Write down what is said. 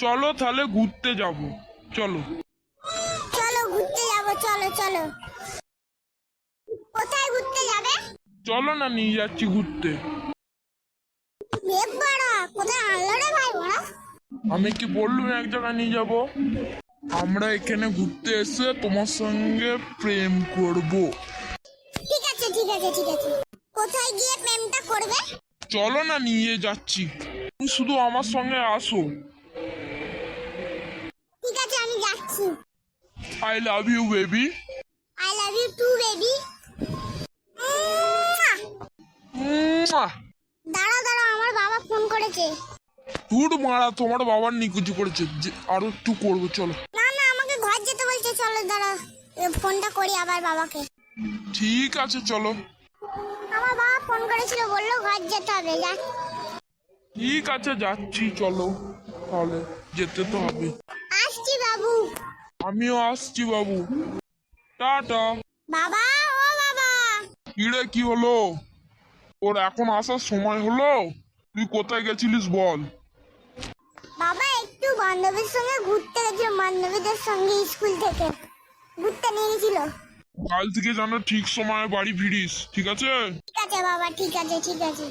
চলো তাহলে ঘুরতে যাব। চলো। চলো ঘুরতে যাব চলো চলো। কোথায় ঘুরতে যাবে? চলো না নিয়ে যাচ্ছি ঘুরতে। মেঘ বড় কোথায় আনলো রে ভাই বড়? আমি কি বললুম এক জায়গায় নিয়ে যাব? আমরা এখানে ঘুরতে এসে তোমার সঙ্গে প্রেম করব। ঠিক আছে ঠিক আছে ঠিক আছে। কোথায় গিয়ে প্রেমটা করবে? চলো না নিয়ে যাচ্ছি। তুমি শুধু আমার সঙ্গে আসো ঠিক আছে আমি যাচ্ছি I love you baby I love you too baby দাঁড়াও দাঁড়াও আমার বাবা ফোন করেছে। ধুর মারা তোমার বাবার নিকুচি করেছে। যে আরও একটু করব চলো। না না আমাকে ঘর যেতে বলছে চলো দাঁড়াও। এ ফোনটা করি আবার বাবাকে। ঠিক আছে চলো। আমার বাবা ফোন করেছিল বলল ঘর যেতে হবে যা। ঠিক আছে যাচ্ছি চলো। তাহলে যেতে তো হবে। আমিও আসছি বাবু। টাটা। বাবা ও বাবা। কিরে কি হলো? ওর এখন আসার সময় হলো? তুই কোথায় গেছিলিস বল। বাবা একটু বান্ধবীর সঙ্গে ঘুরতে গেছিল বান্ধবীদের সঙ্গে স্কুল থেকে। ঘুরতে নিয়ে গেছিল। কাল থেকে যেন ঠিক সময়ে বাড়ি ফিরিস ঠিক আছে? ঠিক আছে বাবা ঠিক আছে ঠিক আছে।